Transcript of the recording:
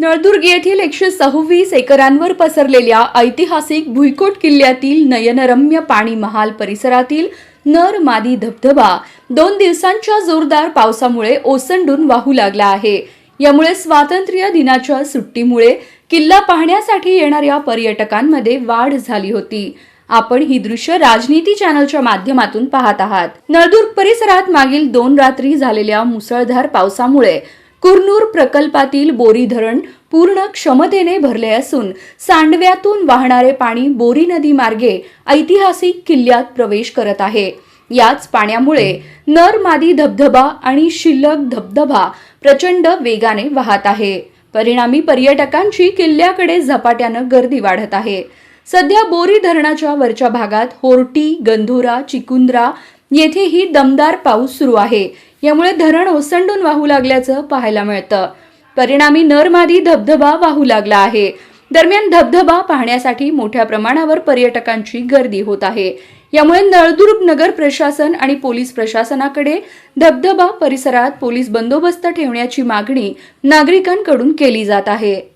नळदुर्ग येथील एकशे सव्वीस एकरांवर पसरलेल्या ऐतिहासिक भुईकोट किल्ल्यातील नयनरम्य पाणी महाल परिसरातील नर मादी धबधबा दोन दिवसांच्या जोरदार पावसामुळे ओसंडून वाहू लागला आहे. यामुळे स्वातंत्र्य दिनाच्या सुट्टीमुळे किल्ला पाहण्यासाठी येणाऱ्या पर्यटकांमध्ये वाढ झाली होती. आपण ही दृश्य राजनीती चॅनलच्या माध्यमातून पाहत आहात. नळदुर्ग परिसरात मागील दोन रात्री झालेल्या मुसळधार पावसामुळे कुरनूर प्रकल्पातील बोरी धरण पूर्ण क्षमतेने भरले असून सांडव्यातून वाहणारे पाणी बोरी नदी मार्गे ऐतिहासिक किल्ल्यात प्रवेश करत आहे. याच पाण्यामुळे नरमादी धबधबा आणि शिल्लक धबधबा प्रचंड वेगाने वाहत आहे. परिणामी पर्यटकांची किल्ल्याकडे झपाट्यानं गर्दी वाढत आहे. सध्या बोरी धरणाच्या वरच्या भागात होर्टी गंधोरा चिकुंद्रा येथेही दमदार पाऊस सुरू आहे. यामुळे धरण ओसंडून वाहू लागल्याचं पाहायला मिळतं. परिणामी नरमादी धबधबा वाहू लागला आहे. दरम्यान धबधबा पाहण्यासाठी मोठ्या प्रमाणावर पर्यटकांची गर्दी होत आहे. यामुळे नळदुर्ग नगर प्रशासन आणि पोलीस प्रशासनाकडे धबधबा परिसरात पोलीस बंदोबस्त ठेवण्याची मागणी नागरिकांकडून केली जात आहे.